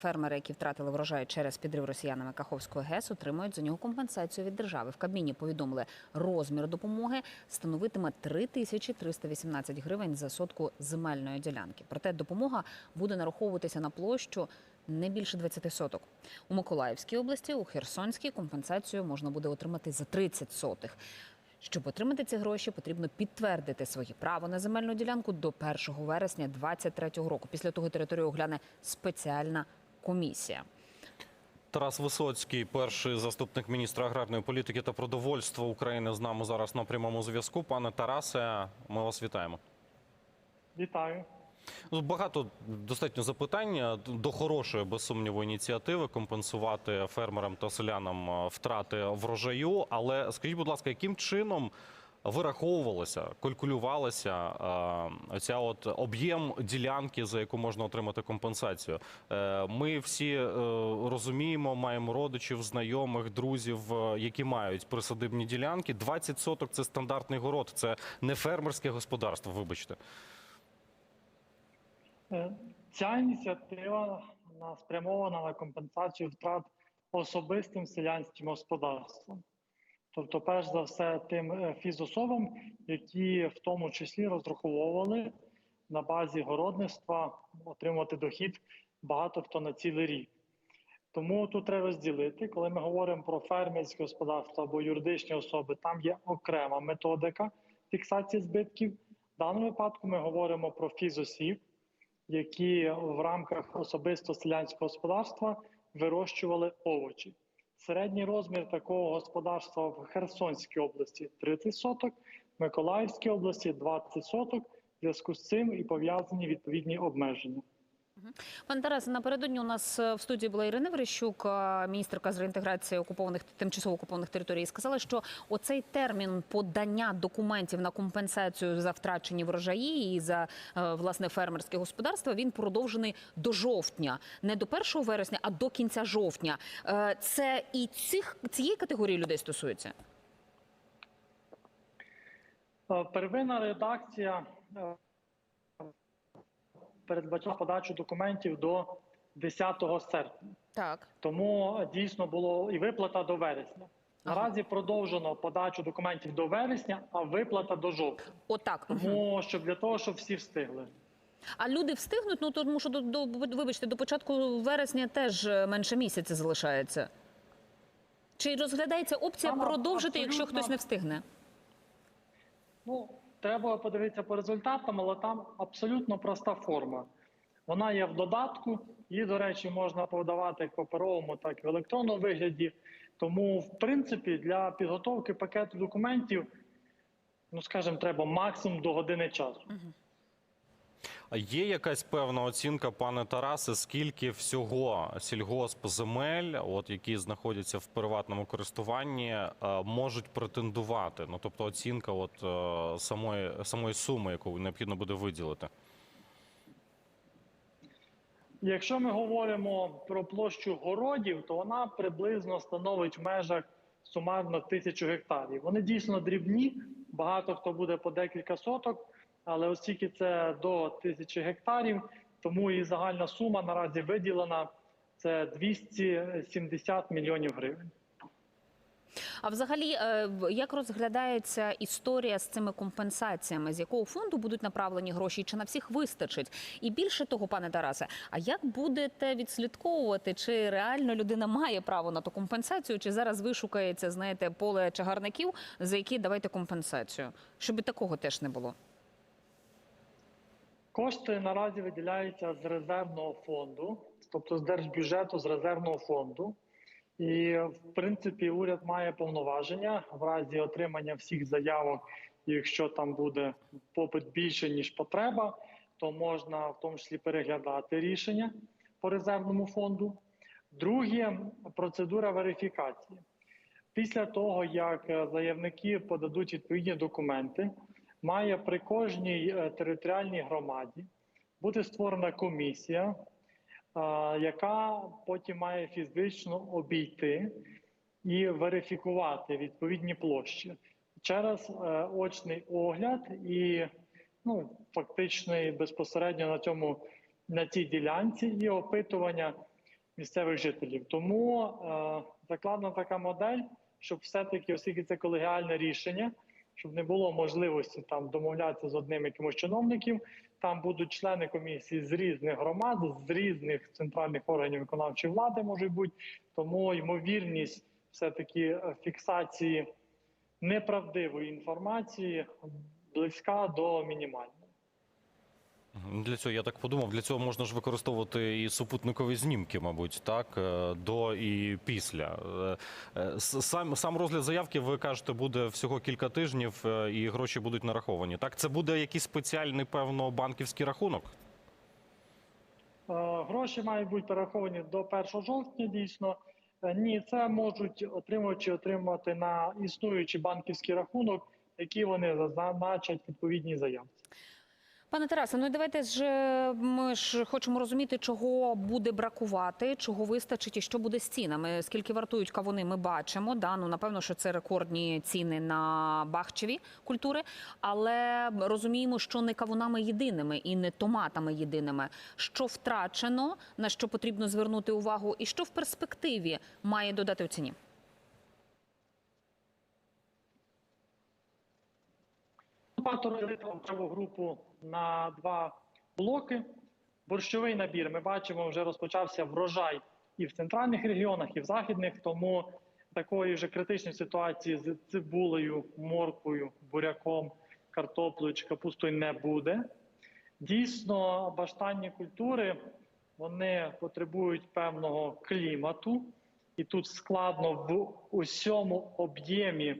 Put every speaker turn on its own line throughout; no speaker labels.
Фермери, які втратили врожай через підрив росіянами Каховської ГЕС, отримують за нього компенсацію від держави. В Кабміні повідомили, розмір допомоги становитиме 3318 гривень за сотку земельної ділянки. Проте допомога буде нараховуватися на площу не більше 20 соток. У Миколаївській області, у Херсонській компенсацію можна буде отримати за 30 сотих. Щоб отримати ці гроші, потрібно підтвердити своє право на земельну ділянку до 1 вересня 2023 року. Після того територію огляне спеціальна комісія.
Тарас Висоцький, перший заступник міністра аграрної політики та продовольства України, з нами зараз на прямому зв'язку. Пане Тарасе, ми вас вітаємо.
Вітаю.
Ну, Багато достатньо запитань до хорошої, без сумніву, ініціативи компенсувати фермерам та селянам е, втрати врожаю. Але скажіть, будь ласка, яким чином вираховувалася, калькулювалася е, ця от об'єм ділянки, за яку можна отримати компенсацію? Е, Ми всі е, розуміємо, маємо родичів, знайомих, друзів, які мають присадибні ділянки. 20 соток це стандартний город, це не фермерське господарство. Вибачте.
Ця ініціатива спрямована на компенсацію втрат особистим селянським господарством. Тобто, перш за все, тим е, фізособам, які в тому числі розраховували на базі городництва отримувати дохід багато хто на цілий рік. Тому тут треба розділити, коли ми говоримо про фермерське господарство або юридичні особи, там є окрема методика фіксації збитків. В даному випадку ми говоримо про фізосіб, які в рамках особисто селянського господарства вирощували овочі. Середній розмір такого господарства в Херсонській області 30 соток, в Миколаївській області 20 соток. В зв'язку з цим і пов'язані відповідні обмеження.
Пане Тарасе, напередодні у нас е, в студії була Ірина Верещук, е, міністерка з реінтеграції окупованих тимчасово окупованих територій. Сказала, що оцей термін подання документів на компенсацію за втрачені врожаї і за е, власне фермерське господарство він продовжений до жовтня, не до 1 вересня, а до кінця жовтня. Це і цих цієї категорії людей стосується.
Первинна редакція передбачала подачу документів до 10 серпня.
Так.
Тому дійсно було і виплата до вересня. Наразі продовжено подачу документів до вересня, а виплата до жовтня.
Отак.
Тому щоб для того, щоб всі встигли.
А люди встигнуть, ну тому що до, до вибачте, до початку вересня теж е, менше місяця залишається. Чи розглядається опція
Там
продовжити, якщо хтось не встигне?
Ну, треба подивитися по результатам, але там абсолютно проста форма. Вона є в додатку, її, до речі, можна подавати як паперовому, так і в електронному вигляді. Тому, в принципі, для підготовки пакету документів, ну скажімо, треба максимум до години часу.
Є якась певна оцінка, пане Тарасе, скільки всього сільгоспземель, от які знаходяться в приватному користуванні, е, можуть претендувати? Ну тобто оцінка от е, самої самої суми, яку необхідно буде виділити.
Якщо ми говоримо про площу городів, то вона приблизно становить в межах сумарно тисячу гектарів. Вони дійсно дрібні, багато хто буде по декілька соток, але оскільки це до тисячі гектарів, тому і загальна сума наразі виділена це 270 мільйонів гривень.
А взагалі, е, як розглядається історія з цими компенсаціями? З якого фонду будуть направлені гроші? Чи на всіх вистачить? І більше того, пане Тарасе, а як будете відслідковувати, чи реально людина має право на ту компенсацію, чи зараз вишукається, знаєте, поле чагарників, за які давайте компенсацію? Щоб такого теж не було.
Кошти наразі виділяються з резервного фонду, тобто з держбюджету, з резервного фонду. І в принципі уряд має повноваження в разі отримання всіх заявок. Якщо там буде попит більше ніж потреба, то можна в тому числі переглядати рішення по резервному фонду. Друге процедура верифікації. Після того, як е, заявники подадуть відповідні документи, має при кожній е, територіальній громаді бути створена комісія, е, яка потім має фізично обійти і верифікувати відповідні площі через е, очний огляд і ну, фактично безпосередньо на цьому на цій ділянці і опитування місцевих жителів. Тому е, закладена така модель, щоб все-таки, оскільки це колегіальне рішення, щоб не було можливості там домовлятися з одним якимось чиновників. Там будуть члени комісії з різних громад, з різних центральних органів виконавчої влади можуть бути. Тому ймовірність все-таки е, фіксації неправдивої інформації близька до мінімальної.
Для цього я так подумав. Для цього можна ж використовувати і супутникові знімки, мабуть, так е, до і після. Е, е, Сам сам розгляд заявки, ви кажете, буде всього кілька тижнів, і гроші будуть нараховані. Так, це буде якийсь спеціальний, певно, банківський рахунок.
Гроші мають бути перераховані до 1 жовтня. Дійсно, ні, це можуть отримувачі отримати на існуючий банківський рахунок, який вони зазначать відповідній заявці.
Пане Тарасе, ну давайте ж е, ми ж хочемо розуміти, чого буде бракувати, чого вистачить і що буде з цінами. Скільки вартують кавуни, ми бачимо. Да, ну напевно, що це рекордні ціни на бахчеві культури, але розуміємо, що не кавунами єдиними і не томатами єдиними. Що втрачено, на що потрібно звернути увагу, і що в перспективі має додати у ціні.
Багато розбито праву групу на два блоки. Борщовий набір. Ми бачимо, вже розпочався врожай і в центральних регіонах, і в західних. Тому такої вже критичної ситуації з цибулею, морквою, буряком, картоплею чи капустою не буде. Дійсно, баштанні культури вони потребують певного клімату, і тут складно в усьому об'ємі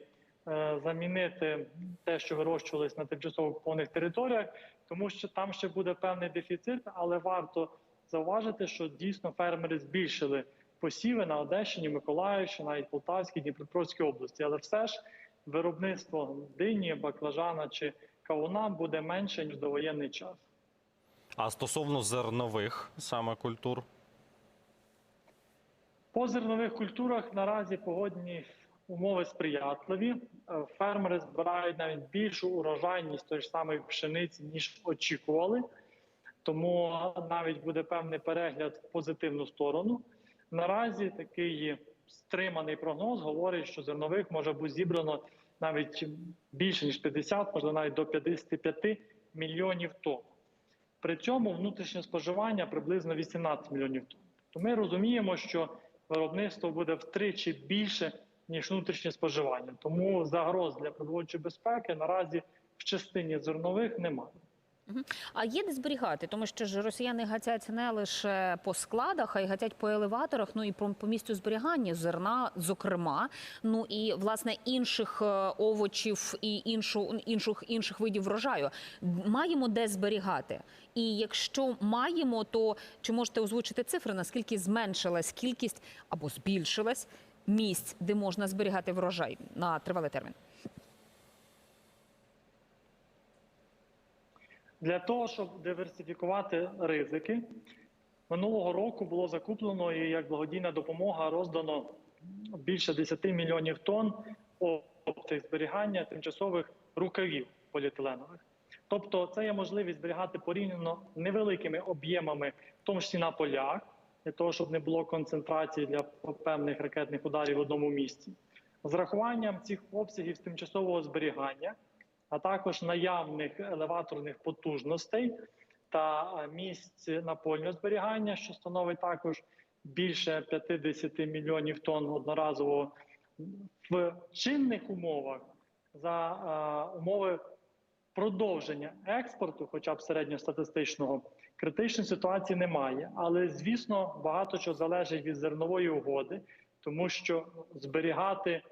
замінити те, що вирощувалось на тимчасово окупованих територіях, тому що там ще буде певний дефіцит, але варто зауважити, що дійсно фермери збільшили посіви на Одещині, Миколаївщині, навіть Полтавській, Дніпропетровській області. Але все ж виробництво дині, баклажана чи кавуна буде менше ніж довоєнний час.
А стосовно зернових саме культур,
По зернових культурах наразі погодні умови сприятливі. Е, Фермери збирають навіть більшу урожайність тої ж самої пшениці, ніж очікували. Тому навіть буде певний перегляд в позитивну сторону. Наразі такий стриманий прогноз говорить, що зернових може бути зібрано навіть більше ніж 50, можливо, навіть до 55 мільйонів тонн. При цьому внутрішнє споживання приблизно 18 мільйонів тонн. То ми розуміємо, що виробництво буде втричі більше ніж внутрішнє споживання. Тому загроз для продовольчої безпеки наразі в частині зернових немає.
А є де зберігати, тому що ж росіяни гатять не лише по складах, а й гатять по елеваторах. Ну і по, місцю зберігання зерна, зокрема. Ну і власне інших е, овочів і іншу інших інших видів врожаю. Маємо де зберігати. І якщо маємо, то чи можете озвучити цифри, наскільки зменшилась кількість або збільшилась місць, де можна зберігати врожай на тривалий термін?
Для того, щоб диверсифікувати ризики, минулого року було закуплено і як благодійна допомога роздано більше 10 мільйонів тонн оптик зберігання тимчасових рукавів поліетиленових. Тобто, це є можливість зберігати порівняно невеликими об'ємами, в тому числі на полях, для того, щоб не було концентрації для певних ракетних ударів в одному місці. З рахуванням цих обсягів тимчасового зберігання а також наявних елеваторних потужностей та е, місць напольного зберігання, що становить також більше 50 мільйонів тонн одноразово в чинних умовах за е, умови продовження експорту, хоча б середньостатистичного, критичної ситуації немає. Але звісно, багато чого залежить від зернової угоди, тому що зберігати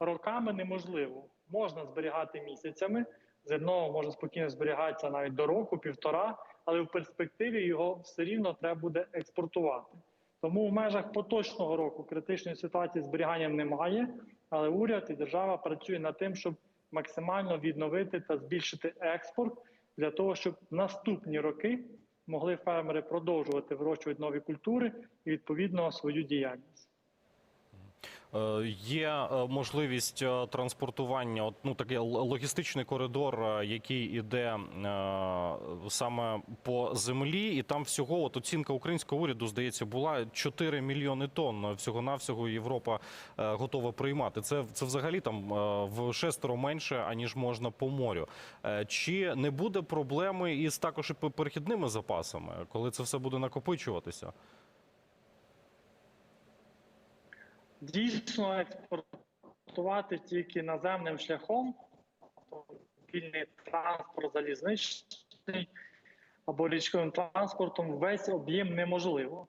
роками неможливо. Можна зберігати місяцями. Зерно може спокійно зберігатися навіть до року, півтора, але в перспективі його все рівно треба буде експортувати. Тому в межах поточного року критичної ситуації з зберіганням немає, але уряд і держава працює над тим, щоб максимально відновити та збільшити експорт для того, щоб наступні роки могли фермери продовжувати вирощувати нові культури і відповідно свою діяльність.
Е, Є е, можливість е, транспортування, от, ну такий логістичний коридор, який іде саме по землі, і там всього от оцінка українського уряду здається була 4 мільйони тонн. Всього навсього Європа готова приймати. Це це взагалі там в шестеро менше аніж можна по морю. Чи не буде проблеми із також і перехідними запасами, коли це все буде накопичуватися?
Дійсно, експортувати тільки наземним шляхом, тобто вільний транспорт залізничний або річковим транспортом, весь об'єм неможливо.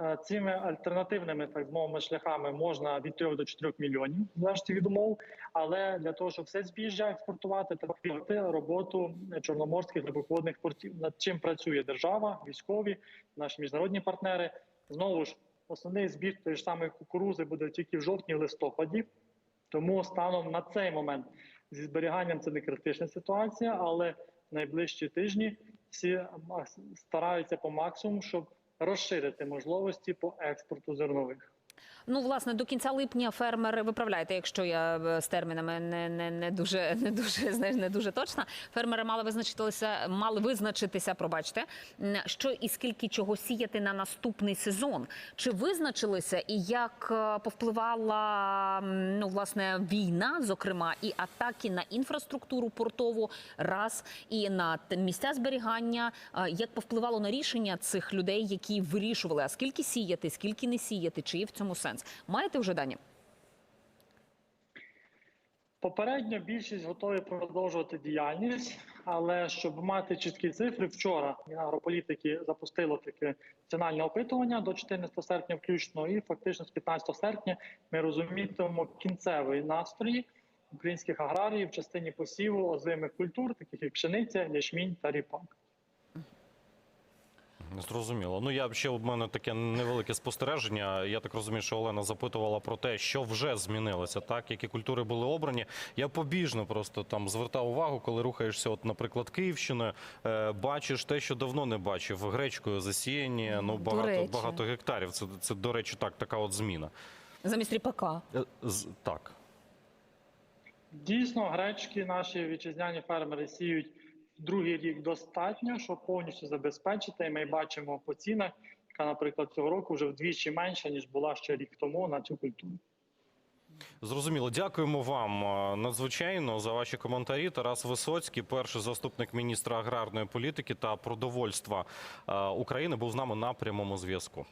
Е, Цими альтернативними так мовими шляхами можна від 3 до 4 мільйонів залежно від умов. Але для того, щоб все збіжжя експортувати, треба підтримати роботу чорноморських глибоководних портів. Над чим працює держава, військові, наші міжнародні партнери. Знову ж основний збір тої ж самої кукурузи буде тільки в жовтні-листопаді. Тому станом на цей момент зі зберіганням це не критична ситуація, але найближчі тижні всі стараються по максимуму, щоб розширити можливості по експорту зернових.
Ну, власне, до кінця липня фермери виправляйте, якщо я е, з термінами не, не, не дуже не дуже знаєш, не дуже точна. Фермери мали визначитися, мали визначитися, пробачте, що і скільки чого сіяти на наступний сезон. Чи визначилися і як е, повпливала ну власне війна, зокрема, і атаки на інфраструктуру портову, раз і на місця зберігання, е, як повпливало на рішення цих людей, які вирішували, а скільки сіяти, скільки не сіяти, чи є в цьому сенс? Маєте вже дані?
Попередньо більшість готові продовжувати діяльність, але щоб мати чіткі цифри, вчора Мінагрополітики запустило таке національне опитування до 14 серпня, включно, і фактично з 15 серпня ми розумітимемо кінцеві настрої українських аграріїв в частині посіву озимих культур, таких як пшениця, ячмінь та ріпак.
Зрозуміло. Ну я ще у мене таке невелике спостереження. Я так розумію, що Олена запитувала про те, що вже змінилося, так які культури були обрані. Я побіжно просто там звертав увагу, коли рухаєшся, от, наприклад, Київщиною, е, бачиш те, що давно не бачив. Гречкою засіяні, ну багато багато гектарів. Це це до речі, так, така от зміна.
Замість ріпака.
Е, з- так.
Дійсно, гречки наші вітчизняні фермери сіють другий рік достатньо, щоб повністю забезпечити. І ми бачимо по цінах, яка, наприклад, цього року вже вдвічі менша ніж була ще рік тому на цю культуру.
Зрозуміло, дякуємо вам е, надзвичайно за ваші коментарі. Тарас Висоцький, перший заступник міністра аграрної політики та продовольства е, України, був з нами на прямому зв'язку.